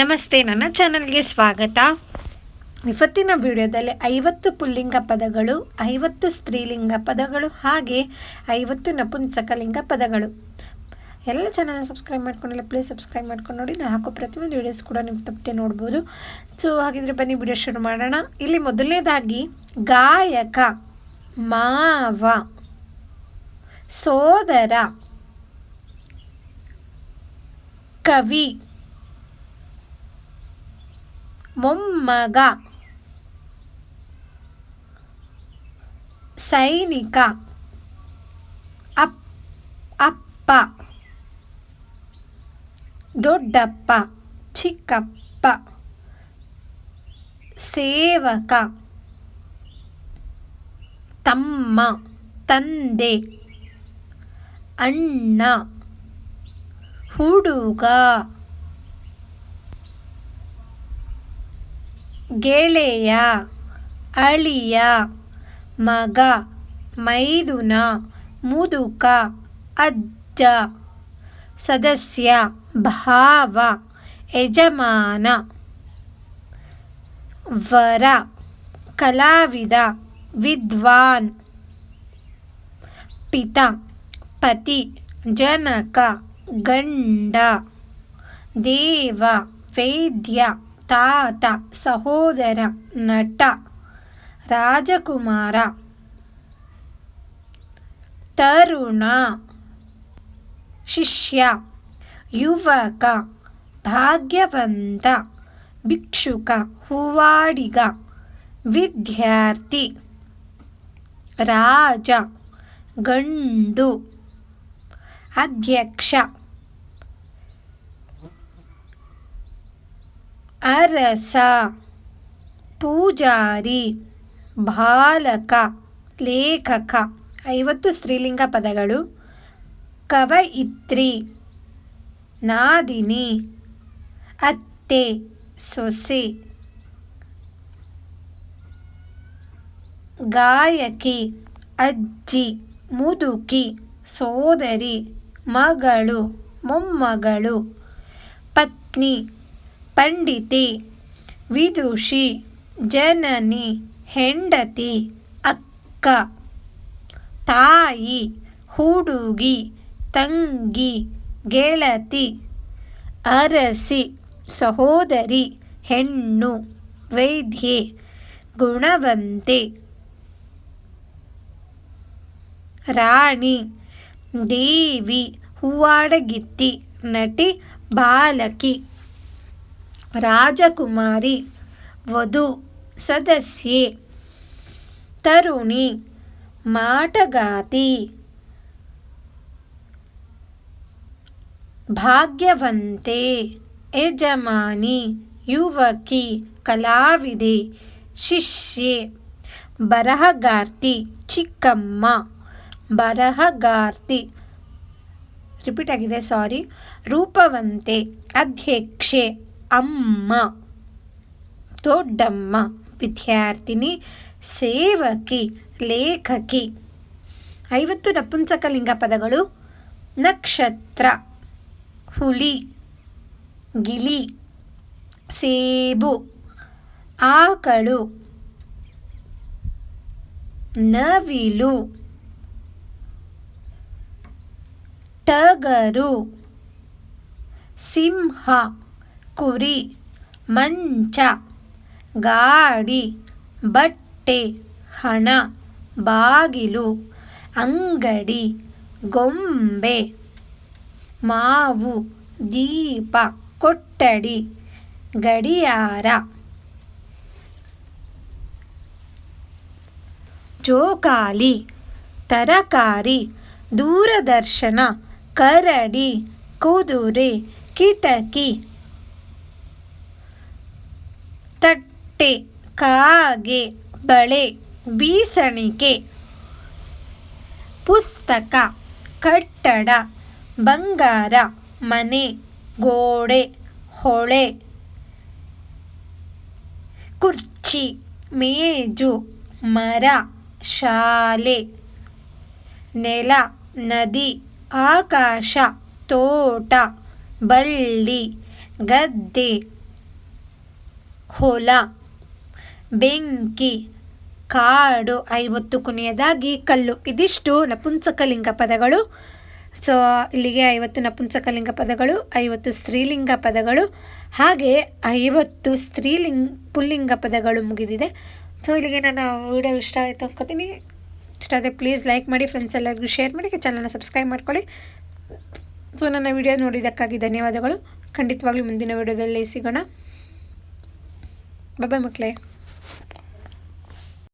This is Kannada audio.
ನಮಸ್ತೆ, ನನ್ನ ಚಾನಲ್ಗೆ ಸ್ವಾಗತ. ಇವತ್ತಿನ ವಿಡಿಯೋದಲ್ಲಿ ಐವತ್ತು ಪುಲ್ಲಿಂಗ ಪದಗಳು, ಐವತ್ತು ಸ್ತ್ರೀಲಿಂಗ ಪದಗಳು, ಹಾಗೆ ಐವತ್ತು ನಪುಂಸಕಲಿಂಗ ಪದಗಳು. ಎಲ್ಲ ಚಾನಲ್ ಸಬ್ಸ್ಕ್ರೈಬ್ ಮಾಡ್ಕೊಂಡಿಲ್ಲ ಪ್ಲೀಸ್ ಸಬ್ಸ್ಕ್ರೈಬ್ ಮಾಡ್ಕೊಂಡು ನೋಡಿ. ನಾನು ಹಾಕೋ ಪ್ರತಿಯೊಂದು ವೀಡಿಯೋಸ್ ಕೂಡ ನೀವು ತಪ್ಪದೆ ನೋಡ್ಬೋದು. ಸೊ ಹಾಗಿದ್ರೆ ಬನ್ನಿ ವಿಡಿಯೋ ಶುರು ಮಾಡೋಣ. ಇಲ್ಲಿ ಮೊದಲನೇದಾಗಿ, ಗಾಯಕ, ಮಾವ, ಸೋದರ, ಕವಿ. ಮೊಮ್ಮಗ. ಸೈನಿಕ. ಅಪ್ ಅಪ್ಪ. ದೊಡ್ಡಪ್ಪ ಚಿಕ್ಕಪ್ಪ. ಸೇವಕ. ತಮ್ಮ ತಂದೆ. ಅಣ್ಣ. ಹುಡುಗ. ಗೆಳೆಯ, ಅಳಿಯ, ಮಗ, ಮೈದುನ, ಮುದುಕ, ಅಜ್ಜ, ಸದಸ್ಯ, ಭಾವ, ಯಜಮಾನ, ವರ, ಕಲಾವಿದ, ವಿದ್ವಾನ್, ಪಿತ, ಪತಿ, ಜನಕ, ಗಂಡ, ದೇವ, ವೈದ್ಯ ತಾತ ಸಹೋದರ ನಟ ರಾಜಕುಮಾರ ತರುಣ ಶಿಷ್ಯ ಯುವಕ ಭಾಗ್ಯವಂತ ಭಿಕ್ಷುಕ ಹೂವಾಡಿಗ ವಿದ್ಯಾರ್ಥಿ ರಾಜ ಗಂಡು ಅಧ್ಯಕ್ಷ. ಅರಸ, ಪೂಜಾರಿ, ಬಾಲಕ, ಲೇಖಕ. ಐವತ್ತು ಸ್ತ್ರೀಲಿಂಗ ಪದಗಳು. ಕವಯಿತ್ರಿ, ನಾದಿನಿ, ಅತ್ತೆ, ಸೊಸೆ. ಗಾಯಕಿ, ಅಜ್ಜಿ, ಮುದುಕಿ, ಸೋದರಿ, ಮಗಳು, ಮೊಮ್ಮಗಳು. ಪತ್ನಿ ಪಂಡಿತಿ, ವಿದುಷಿ, ಜನನಿ, ಹೆಂಡತಿ, ಅಕ್ಕ, ತಾಯಿ, ಹುಡುಗಿ, ತಂಗಿ, ಗೆಳತಿ, ಅರಸಿ, ಸಹೋದರಿ, ಹೆಣ್ಣು, ವೈದ್ಯೆ, ಗುಣವಂತೆ, ರಾಣಿ, ದೇವಿ, ಹೂವಾಡಗಿತ್ತಿ, ನಟಿ, ಬಾಲಕಿ. ರಾಜಕುಮಾರಿ, ವಧು ಸದಸ್ಯೆ, ತರುಣಿ, ಮಾಟಗಾತಿ, ಭಾಗ್ಯವಂತೆ, ಯಜಮಾನಿ, ಯುವಕಿ, ಕಲಾವಿದೆ, ಶಿಷ್ಯೆ, ಬರಹಗಾರ್ತಿ, ಚಿಕ್ಕಮ್ಮ, ಬರಹಗಾರ್ತಿ, ರಿಪೀಟ್ ಆಗಿದೆ, ಸಾರಿ, ರೂಪವಂತೆ, ಅಧ್ಯಕ್ಷೆ ಅಮ್ಮ. ದೊಡ್ಡಮ್ಮ. ವಿದ್ಯಾರ್ಥಿನಿ, ಸೇವಕಿ, ಲೇಖಕಿ. ಐವತ್ತು ನಪುಂಸಕಲಿಂಗ ಪದಗಳು. ನಕ್ಷತ್ರ, ಹುಲಿ, ಗಿಳಿ, ಸೇಬು, ಆಕಳು, ನವಿಲು, ಟಗರು, ಸಿಂಹ. ಕುರಿ, ಮಂಚ, ಗಾಡಿ, ಬಟ್ಟೆ, ಹಣ, ಬಾಗಿಲು, ಅಂಗಡಿ, ಗೊಂಬೆ, ಮಾವು, ದೀಪ, ಕೊಠಡಿ, ಗಡಿಯಾರ ಜೋಕಾಲಿ ತರಕಾರಿ, ದೂರದರ್ಶನ, ಕರಡಿ, ಕುದುರೆ, ಕಿಟಕಿ ತಟ್ಟೆ, ಕಾಗೆ, ಬಳೆ ಬೀಸಣಿಗೆ ಪುಸ್ತಕ, ಕಟ್ಟಡ, ಬಂಗಾರ, ಮನೆ, ಗೋಡೆ, ಹೊಳೆ, ಕುರ್ಚಿ, ಮೇಜು, ಮರ, ಶಾಲೆ, ನೆಲ, ನದಿ, ಆಕಾಶ, ತೋಟ, ಬಳ್ಳಿ, ಗದ್ದೆ ಹೊಲ. ಬೆಂಕಿ, ಕಾಡು, ಐವತ್ತು ಕೊನೆಯದಾಗಿ ಕಲ್ಲು. ಇದಿಷ್ಟು ನಪುಂಸಕಲಿಂಗ ಪದಗಳು. ಸೊ ಇಲ್ಲಿಗೆ ಐವತ್ತು ನಪುಂಸಕಲಿಂಗ ಪದಗಳು, ಐವತ್ತು ಸ್ತ್ರೀಲಿಂಗ ಪದಗಳು, ಹಾಗೆ ಐವತ್ತು ಸ್ತ್ರೀಲಿಂಗ, ಪುಲ್ಲಿಂಗ ಪದಗಳು ಮುಗಿದಿದೆ. ಸೊ ಇಲ್ಲಿಗೆ ನನ್ನ ವಿಡಿಯೋ ಇಷ್ಟ ಆಯಿತು ಅನ್ಕೋತೀನಿ. ಇಷ್ಟ ಆದರೆ ಪ್ಲೀಸ್ ಲೈಕ್ ಮಾಡಿ ಫ್ರೆಂಡ್ಸ್ ಎಲ್ಲರಿಗೂ ಶೇರ್ ಮಾಡಿ ಚಾನಲ್ನ ಸಬ್ಸ್ಕ್ರೈಬ್ ಮಾಡ್ಕೊಳ್ಳಿ. ಸೊ ನನ್ನ ವಿಡಿಯೋ ನೋಡಿದ್ದಕ್ಕಾಗಿ ಧನ್ಯವಾದಗಳು. ಖಂಡಿತವಾಗ್ಲೂ ಮುಂದಿನ ವಿಡಿಯೋದಲ್ಲಿ ಸಿಗೋಣ. Bye bye, Maclay.